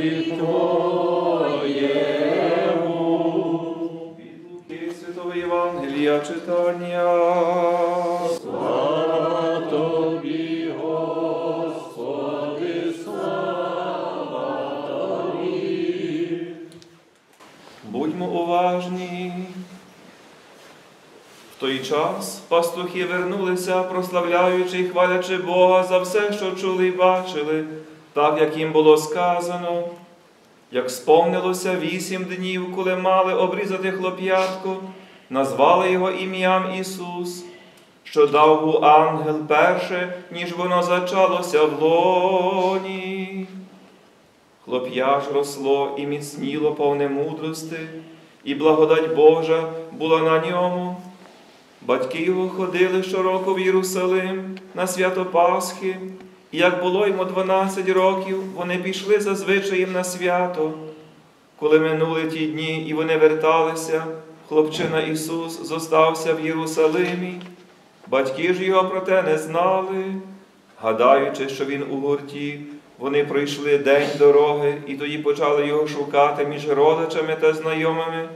Слові Твоєму. Від Євангелія читання. Слава Господи. Будьмо уважні. В той час пастухи вернулися, прославляючи і хвалячи Бога за все, що чули і бачили, так як їм було сказано. Як сповнилося вісім днів, коли мали обрізати хлоп'ятку, назвали його ім'ям Ісус, що дав був ангел перше, ніж воно зачалося в лоні. Хлоп'я ж росло і міцніло повне мудрости, і благодать Божа була на ньому. Батьки його ходили щороку в Єрусалим на свято Пасхи, і як було йому 12 років, вони пішли зазвичай на свято. Коли минули ті дні і вони верталися, хлопчина Ісус зостався в Єрусалимі. Батьки ж його про те не знали, гадаючи, що він у гурті, вони пройшли день дороги і тоді почали його шукати між родичами та знайомими.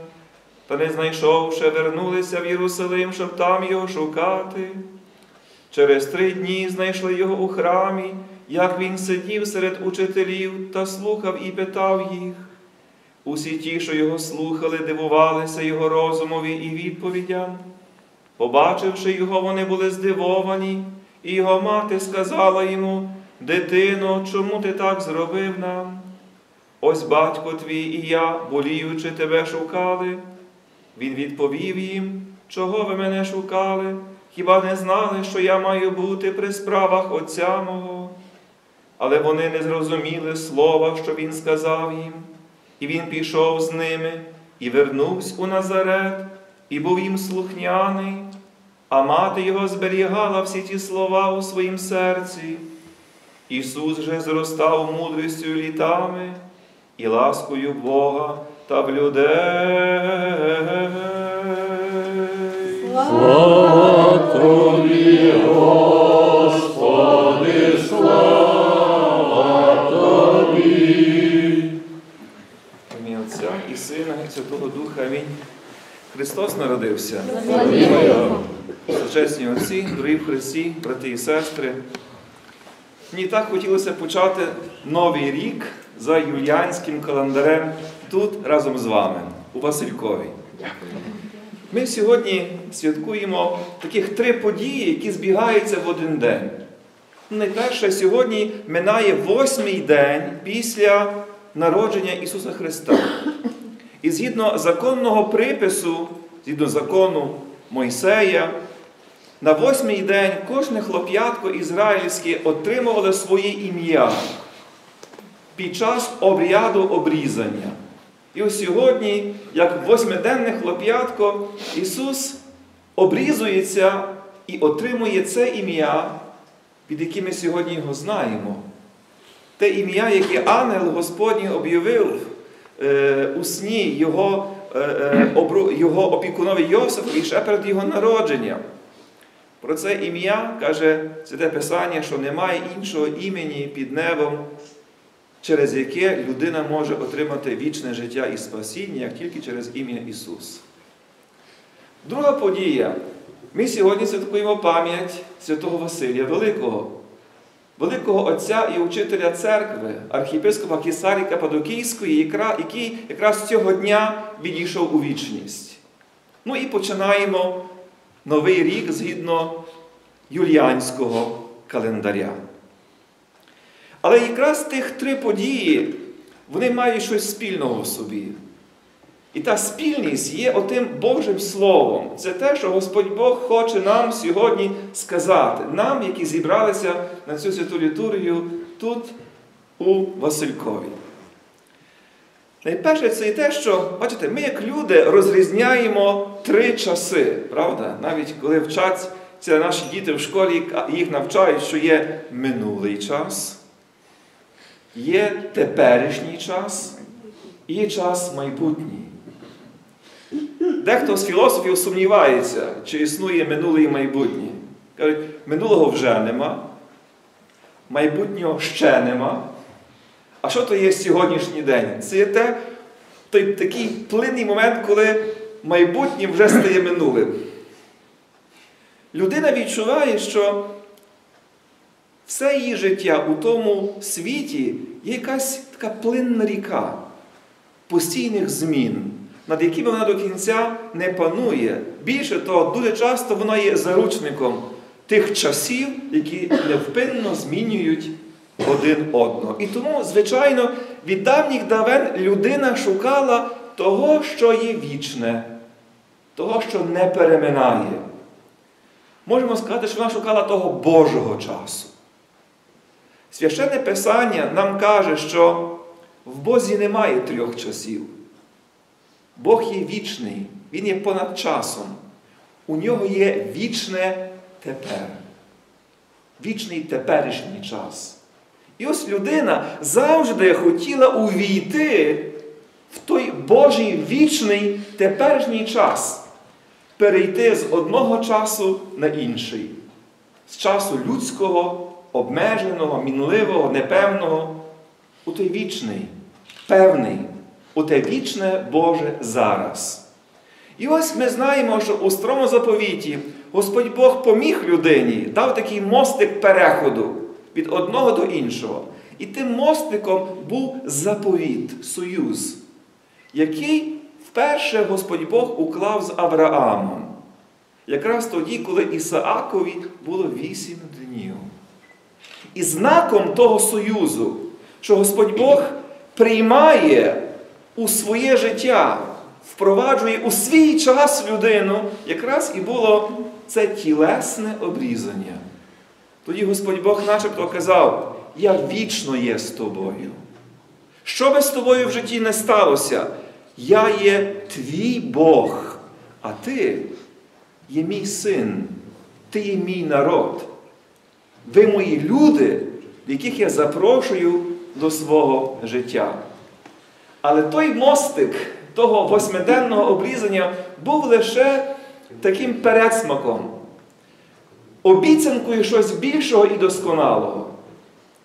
Та не знайшовши, вернулися в Єрусалим, щоб там його шукати. Через три дні знайшли його у храмі, як він сидів серед учителів та слухав і питав їх. Усі ті, що його слухали, дивувалися його розумові і відповідям. Побачивши його, вони були здивовані, і його мати сказала йому, Дитино, чому ти так зробив нам? Ось батько твій і я, боліючи, тебе шукали. Він відповів їм, чого ви мене шукали, хіба не знали, що я маю бути при справах Отця мого? Але вони не зрозуміли слова, що він сказав їм, і він пішов з ними і вернувся у Назарет, і був їм слухняний, а мати його зберігала всі ті слова у своїм серці. Ісус же зростав мудрістю літами і ласкою Бога та в людей. Христос народився. Сучасні отці, дорогі в Христі, брати і сестри. Мені так хотілося почати новий рік за юліанським календарем тут разом з вами, у Василькові. Ми сьогодні святкуємо таких три події, які збігаються в один день. Найперше, сьогодні минає восьмий день після народження Ісуса Христа. І згідно законного припису, згідно закону Мойсея, на восьмий день кожне хлоп'ятко ізраїльське отримувало своє ім'я під час обряду обрізання. І ось сьогодні, як восьмиденне хлоп'ятко, Ісус обрізується і отримує це ім'я, під яким ми сьогодні його знаємо. Те ім'я, яке ангел Господній об'явив е, у сні його, його опікунові Йосифові ще перед його народженням. Про це ім'я каже Святе Писання, що немає іншого імені під небом, через яке людина може отримати вічне життя і спасіння, як тільки через ім'я Ісус. Друга подія. Ми сьогодні святкуємо пам'ять святого Василія Великого, великого отця і учителя церкви, архієпископа Кісарі Кападокійської, який якраз цього дня відійшов у вічність. Ну і починаємо новий рік згідно юліанського календаря. Але якраз тих три події, вони мають щось спільного в собі. І та спільність є отим Божим Словом. Це те, що Господь Бог хоче нам сьогодні сказати, нам, які зібралися на цю святу літургію тут, у Василькові. Найперше, це і те, що, бачите, ми, як люди, розрізняємо три часи, правда? Навіть коли вчаться наші діти в школі, їх навчають, що є минулий час, є теперішній час і є час майбутній. Дехто з філософів сумнівається, чи існує минуле і майбутнє. Кажуть, минулого вже нема, майбутнього ще нема, А що то є сьогоднішній день? Це є те, той такий плинний момент, коли майбутнє вже стає минулим. Людина відчуває, що все її життя у тому світі є якась така плинна ріка постійних змін, над якими вона до кінця не панує. Більше того, дуже часто вона є заручником тих часів, які невпинно змінюють один одного. І тому, звичайно, від давніх давен людина шукала того, що є вічне, того, що не переминає. Можемо сказати, що вона шукала того Божого часу. Священне Писання нам каже, що в Бозі немає трьох часів. Бог є вічний, Він є понад часом. У нього є вічне тепер. Вічний теперішній час. І ось людина завжди хотіла увійти в той Божий вічний теперішній час, перейти з одного часу на інший, з часу людського, обмеженого, мінливого, непевного, у той вічний, певний, у те вічне Боже зараз. І ось ми знаємо, що у старому заповіті Господь Бог поміг людині, дав такий мостик переходу від одного до іншого. І тим мостиком був заповіт, союз, який вперше Господь Бог уклав з Авраамом. Якраз тоді, коли Ісаакові було вісім днів. І знаком того союзу, що Господь Бог приймає у своє життя, впроваджує у свій час людину, якраз і було це тілесне обрізання. Тоді Господь Бог начебто казав, я вічно є з тобою. Що би з тобою в житті не сталося, я є твій Бог, а ти є мій син, ти є мій народ. Ви мої люди, яких я запрошую до свого життя. Але той мостик того восьмиденного обрізання був лише таким передсмаком, обіцянкою щось більшого і досконалого.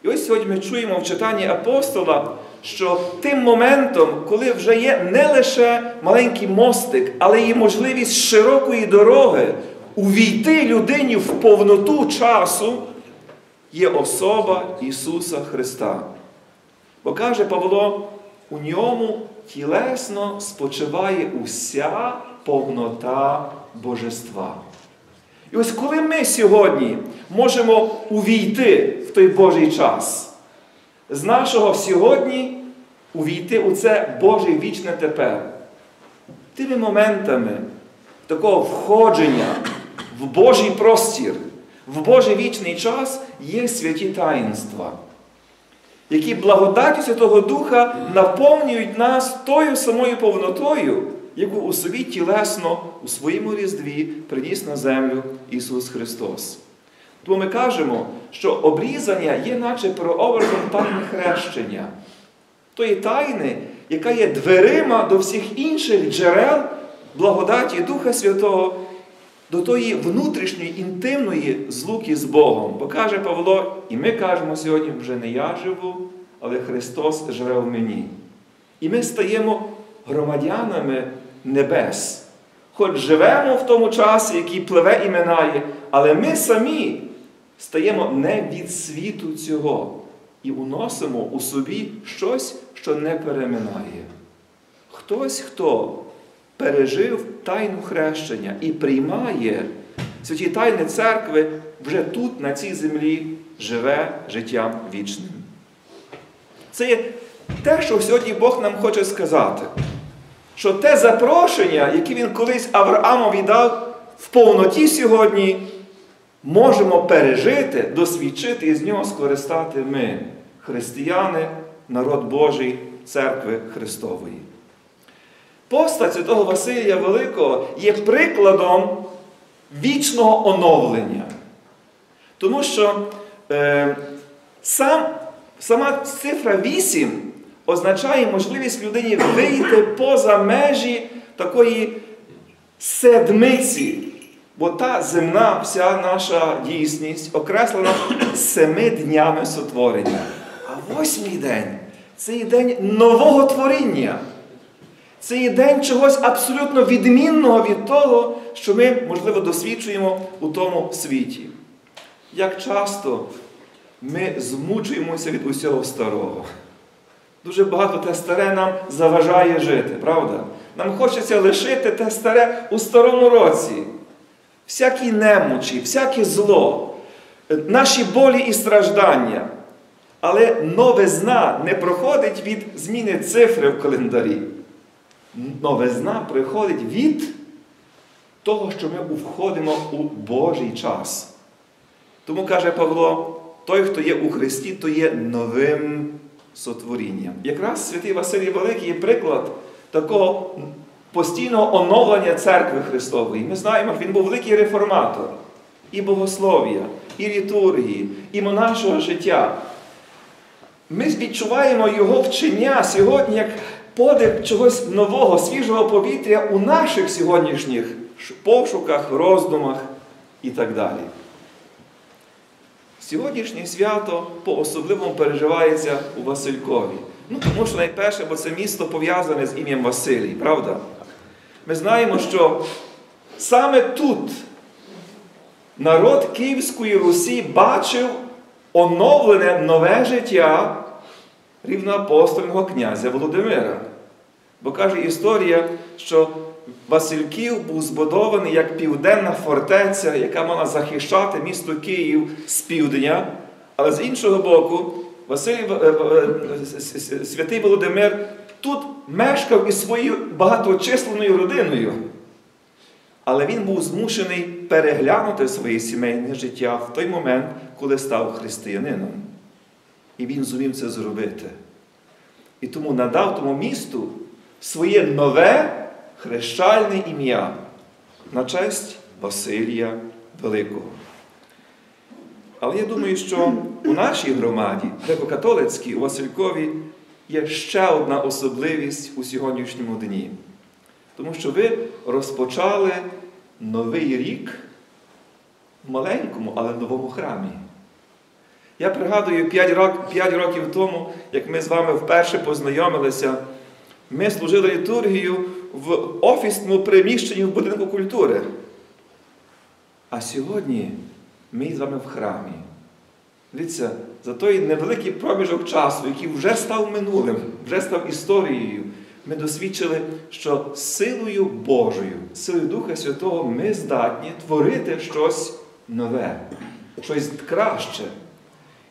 І ось сьогодні ми чуємо в читанні апостола, що тим моментом, коли вже є не лише маленький мостик, але і можливість широкої дороги увійти людині в повноту часу, є особа Ісуса Христа. Бо каже Павло, у ньому тілесно спочиває уся повнота Божества. І ось коли ми сьогодні можемо увійти в той Божий час, з нашого сьогодні увійти у це Боже вічне тепер, тими моментами такого входження в Божий простір, в Божий вічний час є святі таїнства, які благодаттю Святого Духа наповнюють нас тою самою повнотою, яку у собі тілесно у своєму різдві приніс на землю Ісус Христос. Тому ми кажемо, що обрізання є наче прообразом тайни хрещення, тої тайни, яка є дверима до всіх інших джерел благодаті Духа Святого, до тої внутрішньої інтимної злуки з Богом. Бо каже Павло, і ми кажемо сьогодні, вже не я живу, але Христос живе в мені. І ми стаємо громадянами небес. Хоч живемо в тому часі, який пливе і минає, але ми самі стаємо не від світу цього і уносимо у собі щось, що не переминає. Хтось, хто пережив тайну хрещення і приймає святі тайни церкви, вже тут, на цій землі, живе життям вічним. Це є те, що сьогодні Бог нам хоче сказати. Що те запрошення, яке він колись Авраамові дав в повноті сьогодні, можемо пережити, досвідчити і з нього скористати ми, християни, народ Божий, церкви Христової. Постать святого Василія Великого є прикладом вічного оновлення. Тому що е, сам, сама цифра 8 означає можливість людині вийти поза межі такої седмиці. Бо та земна вся наша дійсність окреслена семи днями сотворення. А восьмий день Це є день нового творіння. Це є день чогось абсолютно відмінного від того, що ми, можливо, досвідчуємо у тому світі. Як часто ми змучуємося від усього старого. Дуже багато те старе нам заважає жити, правда? Нам хочеться лишити те старе у старому році. Всякі немочі, всяке зло, наші болі і страждання. Але новизна не проходить від зміни цифри в календарі. Новизна приходить від того, що ми входимо у Божий час. Тому каже Павло, той, хто є у Христі, то є новим сотворінням. Якраз святий Василій Великий є приклад такого постійного оновлення церкви Христової. Ми знаємо, він був великий реформатор і богослов'я, і літургії, і монашого життя. Ми відчуваємо його вчення сьогодні як подих чогось нового, свіжого повітря у наших сьогоднішніх пошуках, роздумах і так далі. Сьогоднішнє свято по-особливому переживається у Василькові. Ну, тому що найперше, бо це місто пов'язане з ім'ям Василій, правда? Ми знаємо, що саме тут народ Київської Русі бачив оновлене нове життя рівноапостольного князя Володимира. Бо каже історія, що Васильків був збудований як південна фортеця, яка мала захищати місто Київ з півдня. Але з іншого боку, Василь, святий Володимир тут мешкав із своєю багаточисленною родиною. Але він був змушений переглянути своє сімейне життя в той момент, коли став християнином. І він зумів це зробити. І тому надав тому місту своє нове хрещальне ім'я на честь Василія Великого. Але я думаю, що у нашій громаді, греко-католицькій, у Василькові, є ще одна особливість у сьогоднішньому дні. Тому що ви розпочали новий рік в маленькому, але новому храмі. Я пригадую 5 років тому, як ми з вами вперше познайомилися, ми служили літургію в офісному приміщенні в будинку культури. А сьогодні ми з вами в храмі. Дивіться, за той невеликий проміжок часу, який вже став минулим, вже став історією, ми досвідчили, що силою Божою, силою Духа Святого ми здатні творити щось нове, щось краще.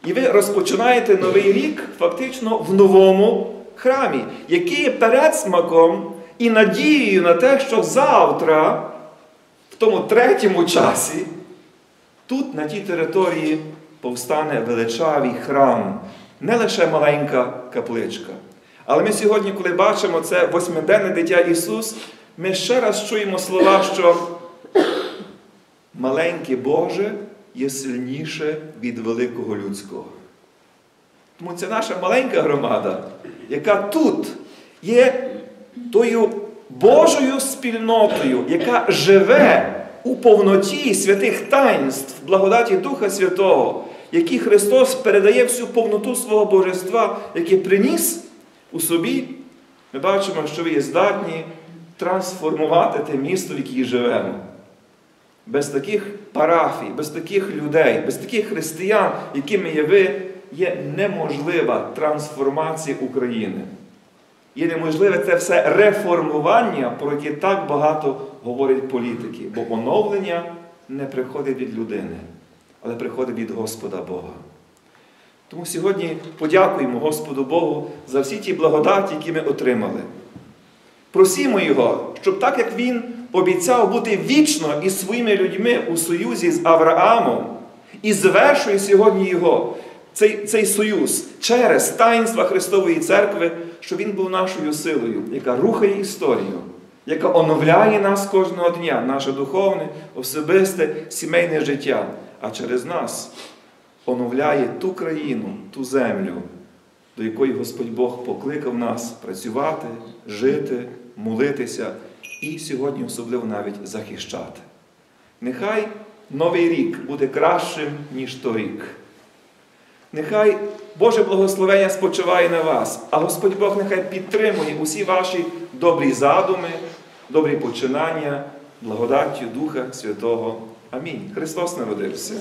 І ви розпочинаєте новий рік фактично в новому храмі, який є передсмаком і надією на те, що завтра, в тому третьому часі, тут, на тій території, повстане величавий храм, не лише маленька капличка. Але ми сьогодні, коли бачимо це восьмиденне дитя Ісус, ми ще раз чуємо слова, що маленьке Боже є сильніше від великого людського. Тому це наша маленька громада, яка тут є тою Божою спільнотою, яка живе у повноті святих таїнств, благодаті Духа Святого, які Христос передає всю повноту свого Божества, яке приніс у собі, ми бачимо, що ви є здатні трансформувати те місто, в якій живемо. Без таких парафій, без таких людей, без таких християн, якими є ви, є неможлива трансформація України. Є неможливе це все реформування, про яке так багато говорять політики. Бо оновлення не приходить від людини, але приходить від Господа Бога. Тому сьогодні подякуємо Господу Богу за всі ті благодаті, які ми отримали. Просімо Його, щоб так як Він обіцяв бути вічно із своїми людьми у союзі з Авраамом, і звершує сьогодні Його, цей цей союз через таїнства Христової Церкви, що Він був нашою силою, яка рухає історію, яка оновляє нас кожного дня, наше духовне, особисте, сімейне життя, а через нас оновляє ту країну, ту землю, до якої Господь Бог покликав нас працювати, жити, молитися і сьогодні особливо навіть захищати. Нехай новий рік буде кращим, ніж торік. Нехай Боже благословення спочиває на вас, а Господь Бог нехай підтримує усі ваші добрі задуми, добрі починання, благодаттю Духа Святого. Амінь. Христос народився.